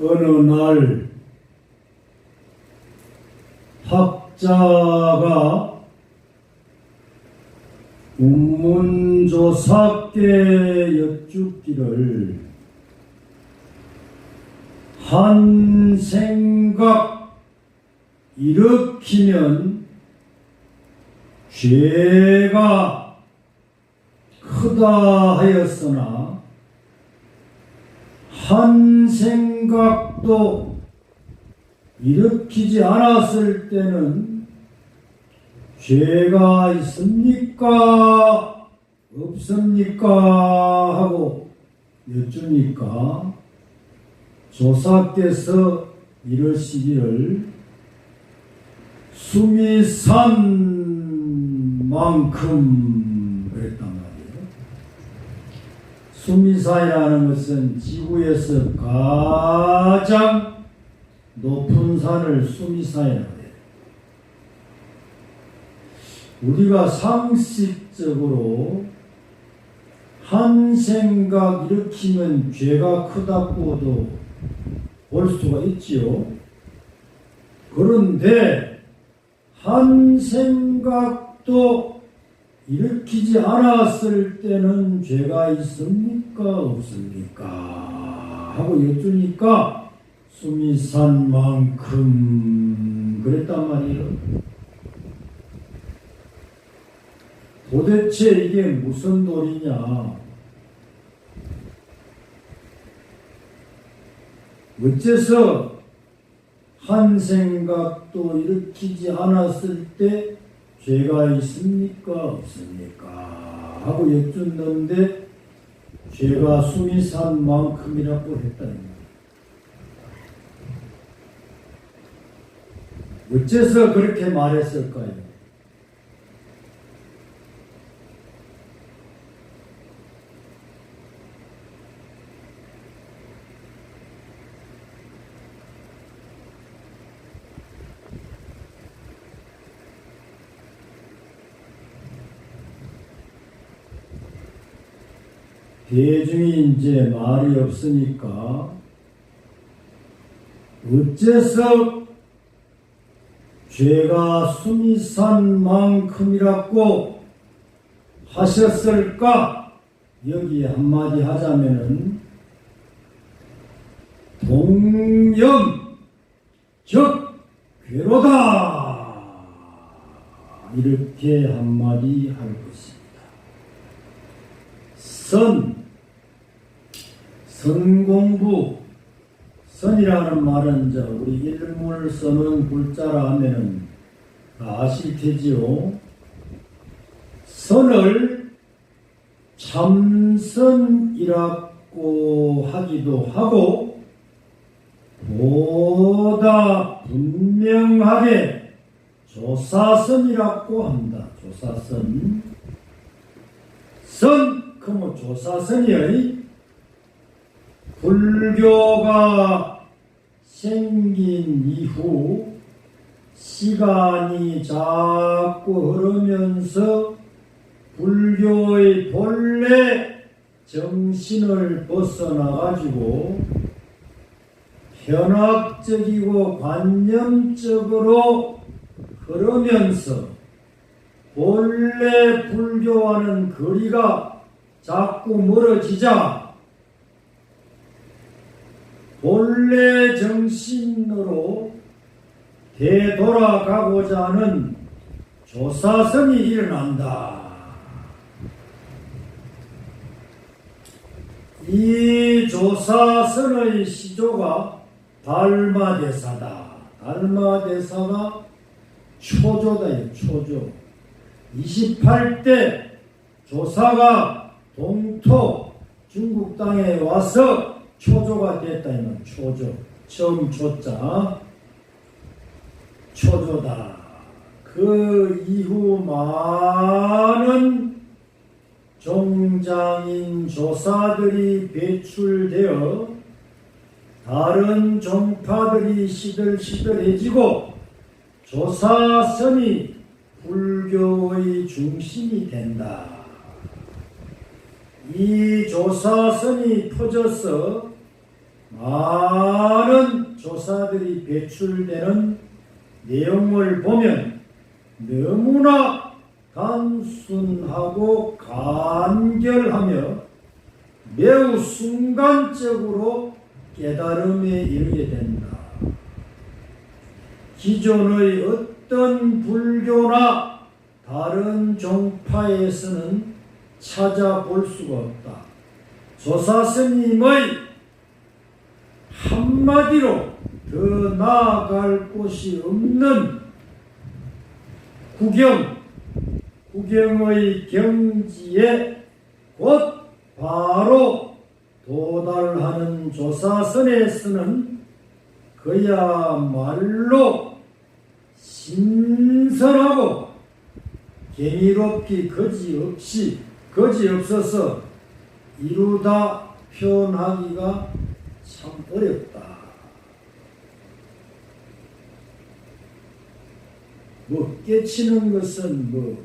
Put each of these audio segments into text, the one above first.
어느 날 학자가 운문조사께 여쭙기를 한 생각 일으키면 죄가 크다 하였으나 한 생각도 일으키지 않았을 때는 죄가 있습니까? 없습니까? 하고 여쭈니까 조사께서 이러시기를 숨이 산 만큼 그랬단 말이에요. 수미산이라는 것은 지구에서 가장 높은 산을 수미산이라고 해요. 우리가 상식적으로 한 생각 일으키면 죄가 크다고도 볼 수가 있지요. 그런데 한 생각도 일으키지 않았을 때는 죄가 있습니까 없습니까 하고 여쭈니까 숨이 산 만큼 그랬단 말이에요. 도대체 이게 무슨 도리냐? 어째서 한 생각도 일으키지 않았을 때 죄가 있습니까? 없습니까? 하고 여쭙는데 죄가 숨이 산 만큼이라고 했다는 거예요. 어째서 그렇게 말했을까요? 대중이 이제 말이 없으니까 어째서 죄가 숨이 산 만큼이라고 하셨을까? 여기 한마디 하자면은 동염 즉 괴로다 이렇게 한마디 할 것입니다. 선, 선공부, 선이라는 말은 저 우리 일물 써는 글자라 하면은 다 아실 테지요. 선을 참선이라고 하기도 하고 보다 분명하게 조사선이라고 한다. 조사선. 선, 그뭐 조사선이의 불교가 생긴 이후 시간이 자꾸 흐르면서 불교의 본래 정신을 벗어나가지고 현학적이고 관념적으로 흐르면서 본래 불교와는 거리가 자꾸 멀어지자 본래 정신으로 되돌아가고자 하는 조사성이 일어난다. 이 조사선의 시조가 달마대사다. 달마대사가 초조다, 초조. 28대 조사가 동토 중국 땅에 와서 초조가 됐다 이는 초조. 처음 초자. 초조다. 그 이후 많은 종장인 조사들이 배출되어 다른 종파들이 시들시들해지고 조사선이 불교의 중심이 된다. 이 조사선이 퍼져서 많은 조사들이 배출되는 내용을 보면 너무나 단순하고 간결하며 매우 순간적으로 깨달음에 이르게 된다. 기존의 어떤 불교나 다른 종파에서는 찾아볼 수가 없다. 조사 스님의 한마디로 더 나아갈 곳이 없는 구경, 구경의 경지에 곧 바로 도달하는 조사선에서는 그야말로 신선하고 경이롭기 거지없이 거지 없어서 이루다 표현하기가 참 어렵다. 뭐 깨치는 것은 뭐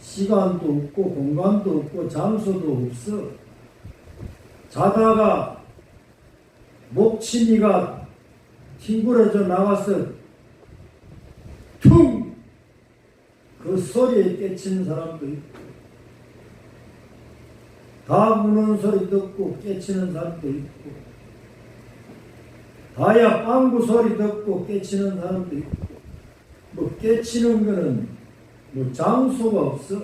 시간도 없고 공간도 없고 장소도 없어. 자다가 목치미가 튕구러져 나와서 퉁! 그 소리에 깨치는 사람도 있고 다 무는 소리 듣고 깨치는 사람도 있고 다야 빵구 소리 듣고 깨치는 사람도 있고 뭐 깨치는 거는 뭐 장소가 없어.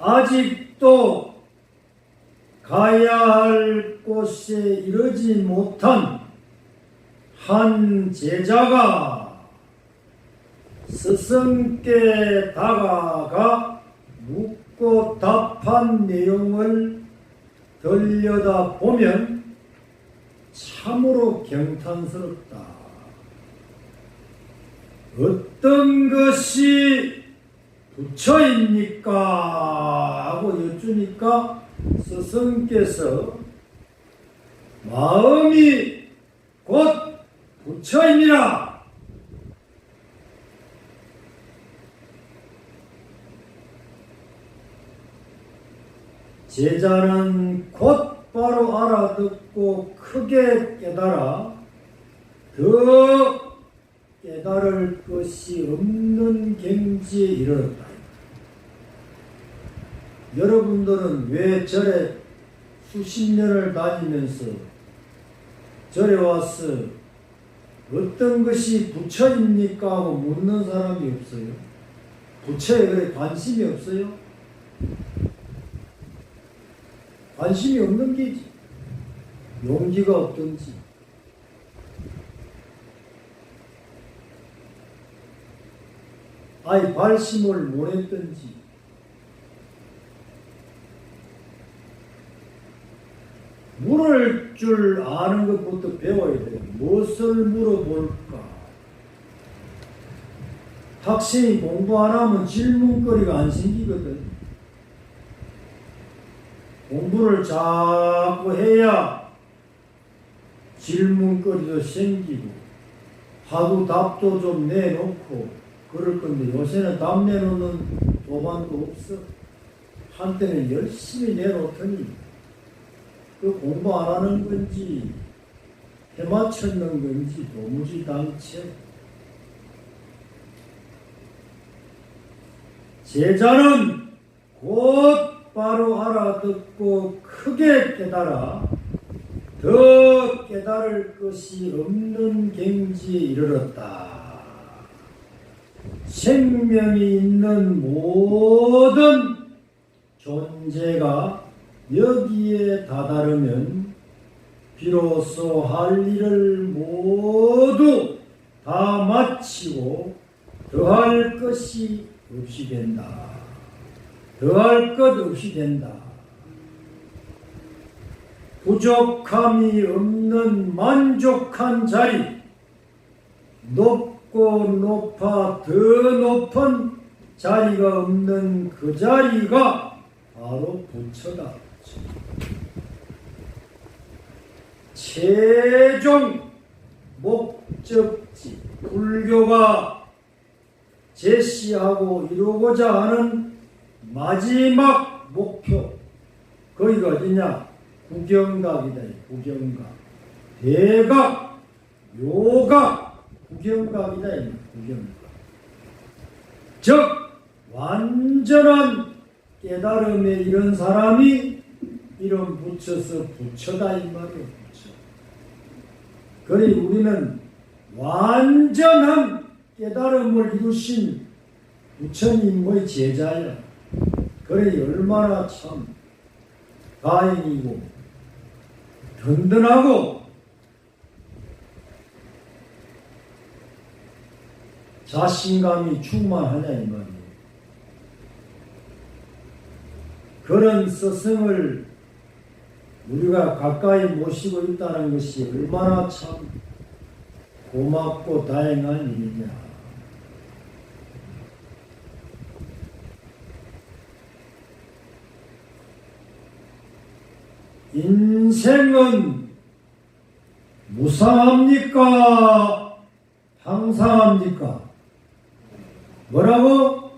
아직도 가야 할 곳에 이르지 못한 한 제자가 스승께 다가가 묻고 답한 내용을 들여다 보면 참으로 경탄스럽다. 어떤 것이 부처입니까? 하고 여쭈니까 스승께서 마음이 곧 부처입니다. 제자는 곧바로 알아듣고 크게 깨달아 더 깨달을 것이 없는 경지에 이르렀다. 여러분들은 왜 절에 수십 년을 다니면서 절에 와서 어떤 것이 부처입니까? 하고 묻는 사람이 없어요. 부처에 관심이 없어요. 관심이 없는 게지. 용기가 없든지. 아이 발심을 못했든지. 물을 줄 아는 것부터 배워야 돼요. 무엇을 물어볼까? 학생이 공부 안 하면 질문거리가 안 생기거든. 공부를 자꾸 해야 질문거리도 생기고 하도 답도 좀 내놓고 그럴 건데 요새는 답 내놓는 도반도 없어. 한때는 열심히 내놓더니 그 공부 안 하는 건지 해맞췄는 건지 도무지 당체. 제자는 곧 바로 알아듣고 크게 깨달아 더 깨달을 것이 없는 경지에 이르렀다. 생명이 있는 모든 존재가 여기에 다다르면 비로소 할 일을 모두 다 마치고 더할 것이 없이 된다. 더할 것 없이 된다. 부족함이 없는 만족한 자리, 높고 높아 더 높은 자리가 없는 그 자리가 바로 부처다. 최종 목적지, 불교가 제시하고 이루고자 하는 마지막 목표, 거기가 어디냐? 구경각이다. 이 구경각. 대각, 요각, 구경각이다. 이 구경각. 즉 완전한 깨달음에 이런 사람이 이름 붙여서 부처다 이 말이에요. 부처. 그러니 우리는 완전한 깨달음을 이루신 부처님의 제자야. 그러니 얼마나 참 다행이고 든든하고 자신감이 충만하냐 이 말이에요. 그런 스승을 우리가 가까이 모시고 있다는 것이 얼마나 참 고맙고 다행한 일이냐. 인생은 무상합니까? 항상합니까? 뭐라고?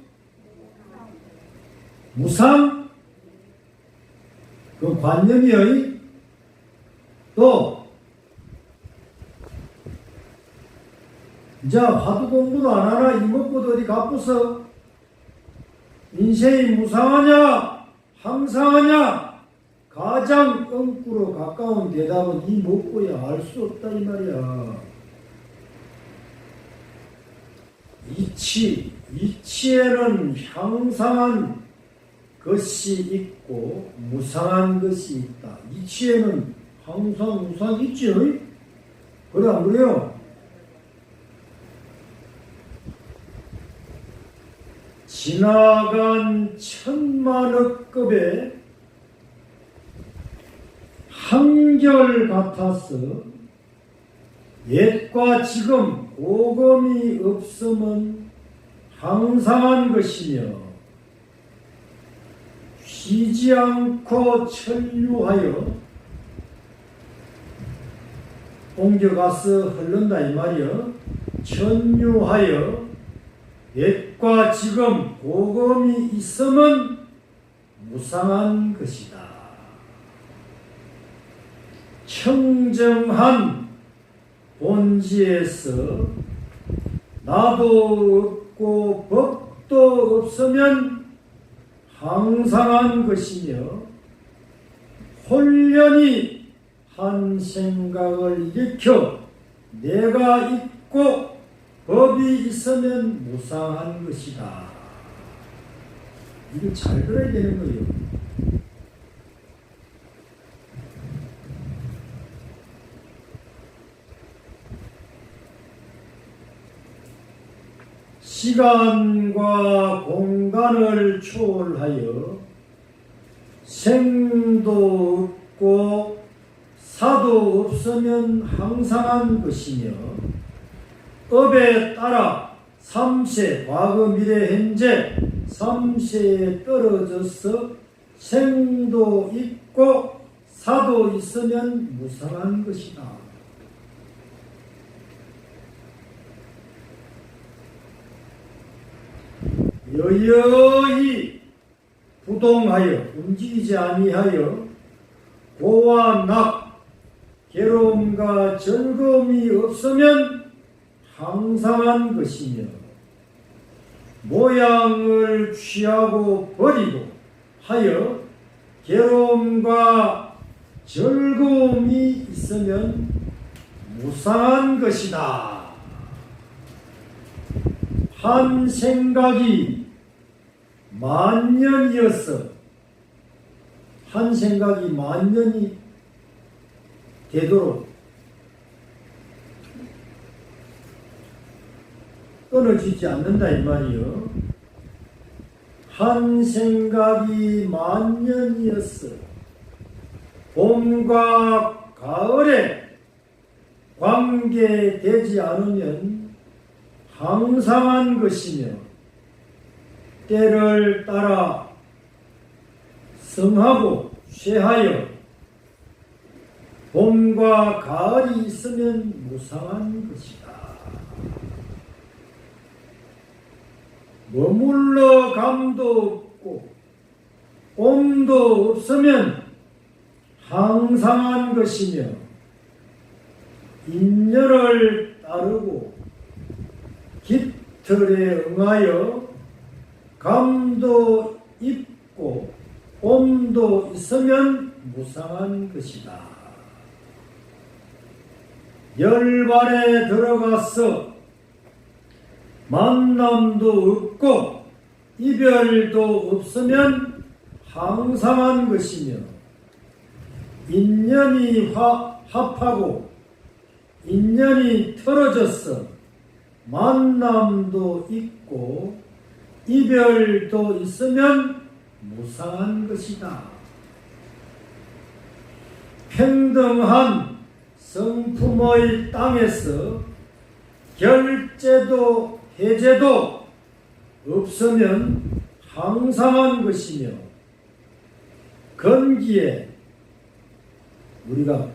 무상? 그 관념이요. 또, 이제 화두 공부도 안 하나 이목구도 어디 가쁘서 인생이 무상하냐? 항상하냐? 가장 엉꾸로 가까운 대답은 이 먹고야 알 수 없다 이 말이야. 이치, 이치에는 향상한 것이 있고 무상한 것이 있다. 이치에는 항상 무상 있지요? 그래 안 그래요? 지나간 천만억급의 한결 같아서 옛과 지금 오금이 없음은 항상한 것이며 쉬지 않고 천류하여 옮겨가서 흐른다 이 말이여 천류하여 옛과 지금 오금이 있음은 무상한 것이다. 청정한 본지에서 나도 없고 법도 없으면 항상한 것이며 홀연히 한 생각을 일으켜 내가 있고 법이 있으면 무상한 것이다. 이거 잘 들어야 되는 거예요. 시간과 공간을 초월하여 생도 없고 사도 없으면 항상한 것이며 업에 따라 삼세 과거 미래 현재 삼세에 떨어져서 생도 있고 사도 있으면 무상한 것이다. 여여히 부동하여 움직이지 아니하여 고와 낙 괴로움과 즐거움이 없으면 항상한 것이며 모양을 취하고 버리고 하여 괴로움과 즐거움이 있으면 무상한 것이다. 한 생각이 만년이었어. 한 생각이 만년이 되도록 끊어지지 않는다 이 말이요. 한 생각이 만년이었어. 봄과 가을에 관계되지 않으면 항상한 것이며 때를 따라 성하고 쇠하여 봄과 가을이 있으면 무상한 것이다. 머물러 감도 없고 옴도 없으면 항상한 것이며 인연을 따르고 깃털에 응하여 감도 있고 옴도 있으면 무상한 것이다. 열반에 들어가서 만남도 없고 이별도 없으면 항상한 것이며 인연이 화, 합하고 인연이 틀어져서 만남도 있고 이별도 있으면 무상한 것이다. 평등한 성품의 땅에서 결제도 해제도 없으면 항상한 것이며 건기에 우리가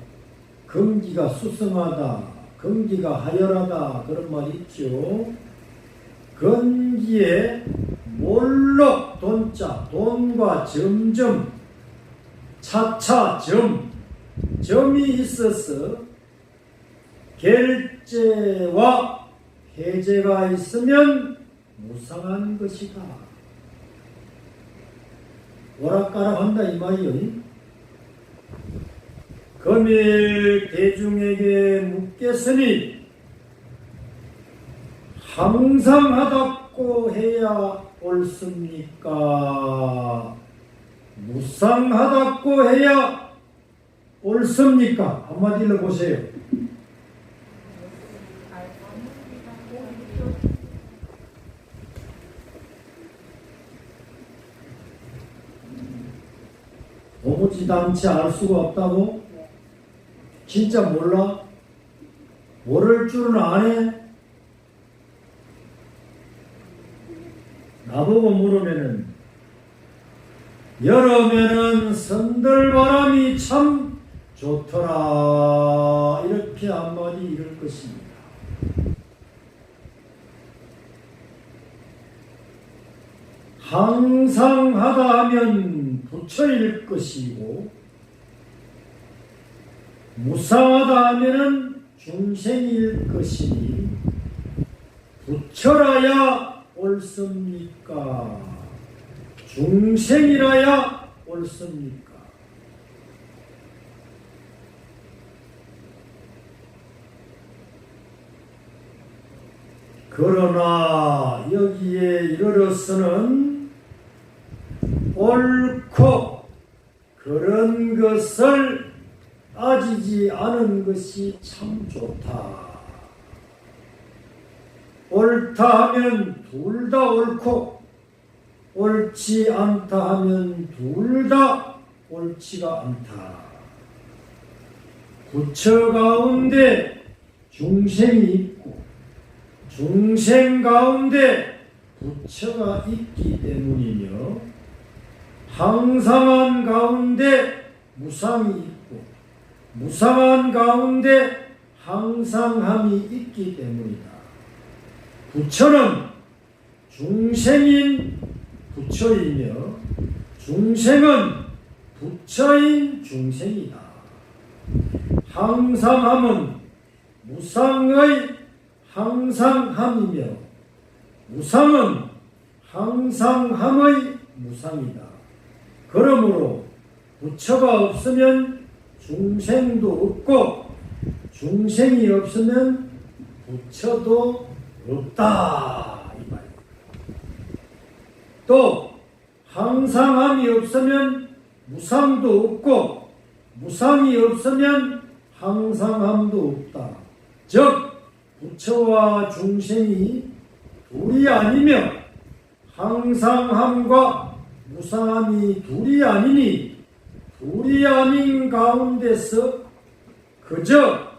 건기가 수성하다, 건기가 하열하다 그런 말 있죠. 건기에 몰록 돈자 돈과 점점 차차 점 점이 있어서 결제와 해제가 있으면 무상한 것이다. 오락가락 한다 이 말이요. 금일 대중에게 묻겠으니 항상 하답고 해야 옳습니까? 무상하답고 해야 옳습니까? 한마디로 보세요. 도무지 담치 알 수가 없다고? 진짜 몰라? 모를 줄은 아네? 나보고 물으면은 여름에는 선들바람이 참 좋더라 이렇게 한마디 이럴 것입니다. 항상 하다 하면 부처일 것이고 무상하다 하면은 중생일 것이니 부처라야 옳습니까? 중생이라야 옳습니까? 그러나 여기에 이르러서는 옳고 그런 것을 따지지 않은 것이 참 좋다. 옳다 하면 둘 다 옳고 옳지 않다 하면 둘 다 옳지가 않다. 부처 가운데 중생이 있고 중생 가운데 부처가 있기 때문이며 항상한 가운데 무상이 무상한 가운데 항상함이 있기 때문이다. 부처는 중생인 부처이며 중생은 부처인 중생이다. 항상함은 무상의 항상함이며 무상은 항상함의 무상이다. 그러므로 부처가 없으면 중생도 없고 중생이 없으면 부처도 없다 이 말입니다. 또 항상함이 없으면 무상도 없고 무상이 없으면 항상함도 없다. 즉 부처와 중생이 둘이 아니며 항상함과 무상함이 둘이 아니니 둘이 아닌 가운데서 그저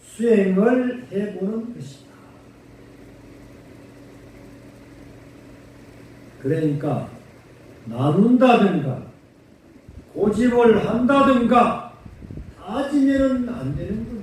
수행을 해보는 것이다. 그러니까 나눈다든가 고집을 한다든가 따지면은 안 되는